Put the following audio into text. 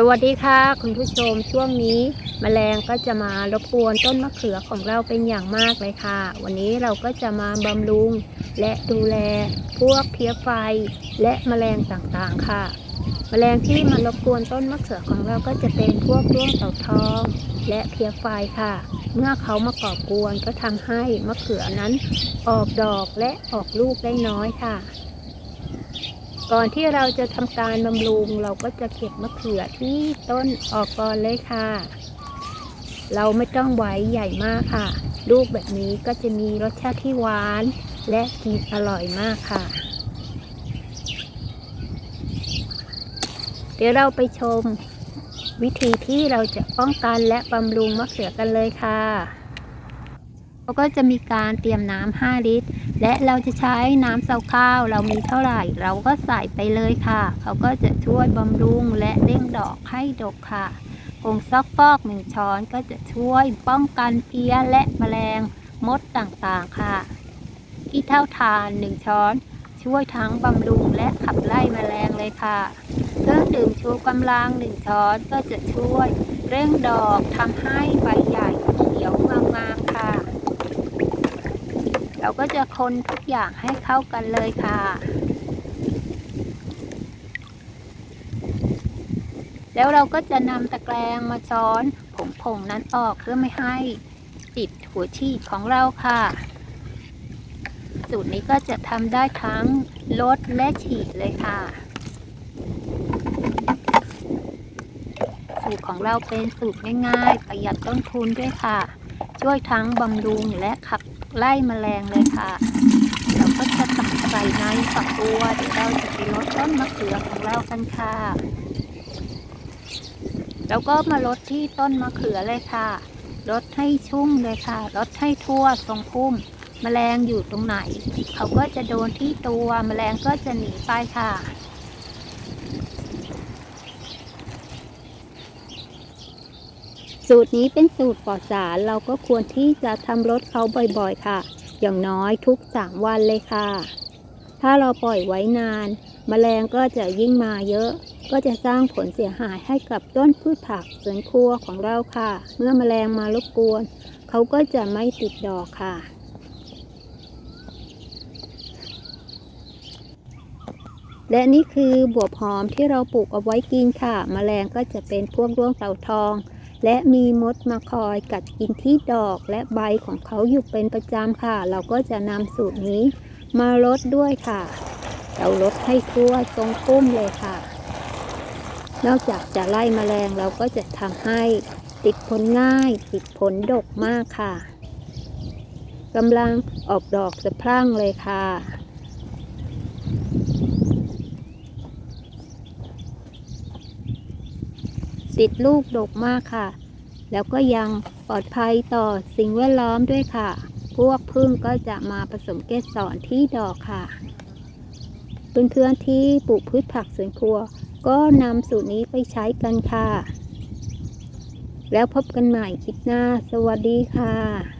สวัสดีค่ะ คุณผู้ชมช่วงนี้มแมลงก็จะมารบกวนต้นมะเขือของเราเป็นอย่างมากเลยค่ะ วันนี้เราก็จะมาบำรุง และดูแลพวกเพี้ยไฟ และแมลงต่างๆค่ะแมลงที่มารบกวนต้นมะเขือของเราก็จะเป็นพวกร่วงเต่าทอง และเพี้ยไฟค่ะ เมื่อเขามาก่อกวนก็ทำให้มะเขือนั้นออกดอกและออกลูกได้น้อยค่ะ ก่อนที่เราจะทำการบำรุงเราก็จะเก็บมะเขือที่ต้นออกก่อนเลยค่ะ เราไม่ต้องไว้ใหญ่มากค่ะ ลูกแบบนี้ก็จะมีรสชาติที่หวาน และกินอร่อยมากค่ะ เดี๋ยวเราไปชม วิธีที่เราจะป้องกันและบำรุงมะเขือกันเลยค่ะ เราก็จะมีการเตรียมน้ำ5ลิตร และเราจะใช้น้ำเสาข้าว เรามีเท่าไหร่ เราก็ใส่ไปเลยค่ะ เขาก็จะช่วยบำรุงและเร่งดอกให้ดกค่ะผงซักฟอกหนึ่งช้อนก็จะช่วยป้องกันเพี้ยและแมลงมดต่างๆค่ะขี้เท่าทานหนึ่งช้อน ช่วยทั้งบำรุงและขับไล่แมลงเลยค่ะเครื่องดื่มชูกำลังหนึ่งช้อนก็จะช่วย เร่งดอกทำให้ใบใหญ่เขียวงามๆค่ะ เราก็จะคนทุกอย่างให้เข้ากันเลยค่ะ แล้วเราก็จะนำตะแกรงมาช้อนผงผงนั้นออกเพื่อไม่ให้ติดหัวฉีดของเราค่ะ สูตรนี้ก็จะทำได้ทั้งลดและฉีดเลยค่ะสูตรของเราเป็นสูตรง่ายๆ ประหยัดต้นทุนด้วยค่ะ ช่วยทั้งบำรุงและขับ ไล่แมลงเลยค่ะเราก็จะตักใส่ในฝักบัวเดี๋ยวเราจะไปลดต้นมะเขือของเรากันค่ะ แล้วก็มาลดที่ต้นมะเขือเลยค่ะลดให้ชุ่มเลยค่ะลดให้ทั่วทรงพุ่มแมลงอยู่ตรงไหน เขาก็จะโดนที่ตัวแมลงก็จะหนีไปค่ะ สูตรนี้เป็นสูตรปลอดสารเราก็ควรที่จะทำรดเขาบ่อยๆค่ะ อย่างน้อยทุกสามวันเลยค่ะ ถ้าเราปล่อยไว้นานแมลงก็จะยิ่งมาเยอะ ก็จะสร้างผลเสียหายให้กับต้นพืชผักสวนครัวของเราค่ะ เมื่อแมลงมารบกวน เขาก็จะไม่ติดดอกค่ะและนี่คือบวบหอมที่เราปลูกเอาไว้กินค่ะแมลงก็จะเป็นพวกร่วงเต่าทอง และมีมดมาคอยกัดกินที่ดอกและใบของเขาอยู่เป็นประจำค่ะ เราก็จะนำสูตรนี้มาลดด้วยค่ะ เราลดให้ทั่วตรงปุ้มเลยค่ะ นอกจากจะไล่แมลงเราก็จะทำให้ติดผลง่าย ติดผลดกมากค่ะกำลังออกดอกสะพรั่งเลยค่ะ ติดลูกดกมากค่ะ แล้วก็ยังปลอดภัยต่อสิ่งแวดล้อมด้วยค่ะ พวกพึ่งก็จะมาผสมเกสรที่ดอกค่ะ เพื่อนๆที่ปลูกพืชผักสวนครัว ก็นำสูตรนี้ไปใช้กันค่ะ แล้วพบกันใหม่คลิปหน้า สวัสดีค่ะ